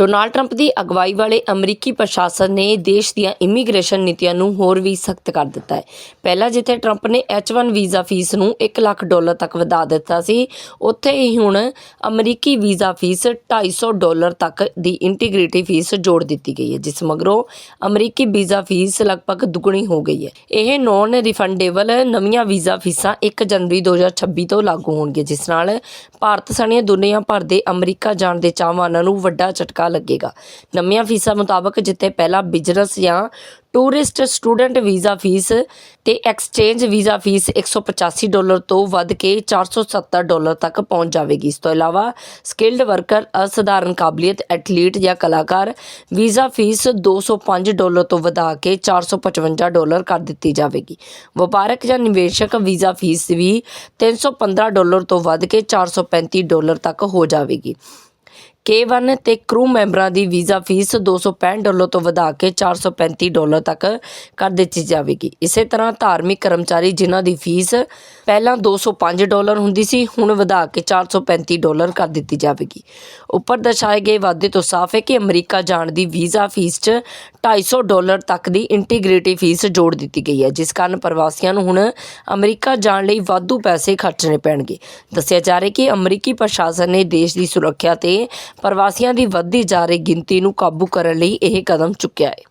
Donald Trump ਦੀ ਅਗਵਾਈ ਵਾਲੇ ਅਮਰੀਕੀ ਪ੍ਰਸ਼ਾਸਨ ਨੇ ਦੇਸ਼ ਦੀਆਂ ਇਮੀਗ੍ਰੇਸ਼ਨ ਨੀਤੀਆਂ ਨੂੰ ਹੋਰ ਵੀ ਸਖਤ ਕਰ ਦਿੱਤਾ ਹੈ। ਪਹਿਲਾਂ ਜਿੱਥੇ ਟਰੰਪ ਨੇ H1 ਵੀਜ਼ਾ ਫੀਸ ਨੂੰ 1 ਲੱਖ ਡਾਲਰ ਤੱਕ ਵਧਾ ਦਿੱਤਾ ਸੀ, ਉੱਥੇ ਹੀ ਹੁਣ ਅਮਰੀਕੀ ਵੀਜ਼ਾ ਫੀਸ 250 ਡਾਲਰ ਤੱਕ ਦੀ ਇੰਟੀਗ੍ਰਿਟੀ ਫੀਸ ਜੋੜ ਦਿੱਤੀ ਗਈ ਹੈ, ਜਿਸ ਮਗਰੋਂ ਅਮਰੀਕੀ ਵੀਜ਼ਾ ਫੀਸ ਲਗਭਗ ਦੁੱਗਣੀ ਹੋ ਗਈ ਹੈ। ਇਹ ਨੌਨ ਰਿਫੰਡੇਬਲ ਨਵੀਆਂ ਵੀਜ਼ਾ ਫੀਸਾਂ 1 ਜਨਵਰੀ 2026 ਤੋਂ ਲਾਗੂ ਹੋਣਗੀਆਂ, ਜਿਸ ਨਾਲ ਭਾਰਤ ਸਣੇ ਦੁਨੀਆ ਭਰ ਦੇ ਅਮਰੀਕਾ ਜਾਣ ਦੇ ਚਾਹਵਾਨਾਂ ਨੂੰ ਵੱਡਾ ਝਟਕਾ ਲੱਗੇਗਾ। ਨਵੀਆਂ ਫੀਸਾਂ ਮੁਤਾਬਕ ਜਿੱਥੇ ਪਹਿਲਾਂ ਬਿਜ਼ਨਸ ਜਾਂ ਟੂਰਿਸਟ ਸਟੂਡੈਂਟ ਵੀਜ਼ਾ ਫੀਸ ਤੇ ਐਕਸਚੇਂਜ ਵੀਜ਼ਾ ਫੀਸ 185 ਡਾਲਰ ਤੋਂ ਵੱਧ ਕੇ 470 ਡਾਲਰ ਤੱਕ ਪਹੁੰਚ ਜਾਵੇਗੀ। ਇਸ ਤੋਂ ਇਲਾਵਾ ਸਕਿਲਡ ਵਰਕਰ, ਅਸਧਾਰਨ ਕਾਬਲੀਅਤ, ਐਥਲੀਟ ਜਾਂ ਕਲਾਕਾਰ ਵੀਜ਼ਾ ਫੀਸ 205 ਡਾਲਰ ਤੋਂ ਵਧਾ ਕੇ 455 ਡਾਲਰ ਕਰ ਦਿੱਤੀ ਜਾਵੇਗੀ। ਵਪਾਰਕ ਜਾਂ ਨਿਵੇਸ਼ਕ ਵੀਜ਼ਾ ਫੀਸ ਵੀ 315 ਡਾਲਰ ਤੋਂ ਵੱਧ ਕੇ 435 ਡਾਲਰ ਤੱਕ ਹੋ ਜਾਵੇਗੀ। K1 ਤੇ ਕਰੂ ਮੈਂਬਰਾਂ ਦੀ ਵੀਜ਼ਾ ਫੀਸ 265 ਡਾਲਰ ਤੋਂ ਵਧਾ ਕੇ 435 ਡਾਲਰ ਤੱਕ ਕਰ ਦਿੱਤੀ ਜਾਵੇਗੀ। ਇਸੇ ਤਰ੍ਹਾਂ ਧਾਰਮਿਕ ਕਰਮਚਾਰੀ ਜਿਨ੍ਹਾਂ ਦੀ ਫੀਸ ਪਹਿਲਾਂ 205 ਡਾਲਰ ਹੁੰਦੀ ਸੀ, ਹੁਣ ਵਧਾ ਕੇ 435 ਡਾਲਰ ਕਰ ਦਿੱਤੀ ਜਾਵੇਗੀ। ਉੱਪਰ ਦਰਸਾਏ ਗਏ ਵਾਅਦੇ ਤੋਂ ਸਾਫ਼ ਹੈ ਕਿ ਅਮਰੀਕਾ ਜਾਣ ਦੀ ਵੀਜ਼ਾ ਫੀਸ 'ਚ 250 ਡਾਲਰ ਤੱਕ ਦੀ ਇੰਟੀਗ੍ਰੇਟੀ ਫੀਸ ਜੋੜ ਦਿੱਤੀ ਗਈ ਹੈ, ਜਿਸ ਕਾਰਨ ਪ੍ਰਵਾਸੀਆਂ ਨੂੰ ਹੁਣ ਅਮਰੀਕਾ ਜਾਣ ਲਈ ਵਾਧੂ ਪੈਸੇ ਖਰਚਣੇ ਪੈਣਗੇ। ਦੱਸਿਆ ਜਾ ਰਿਹਾ ਕਿ ਅਮਰੀਕੀ ਪ੍ਰਸ਼ਾਸਨ ਨੇ ਦੇਸ਼ ਦੀ ਸੁਰੱਖਿਆ ਤੇ ਪ੍ਰਵਾਸੀਆਂ ਦੀ ਵੱਧਦੀ ਜਾ ਰਹੀ ਗਿਣਤੀ ਨੂੰ ਕਾਬੂ ਕਰਨ ਲਈ ਇਹ ਕਦਮ ਚੁੱਕਿਆ ਹੈ।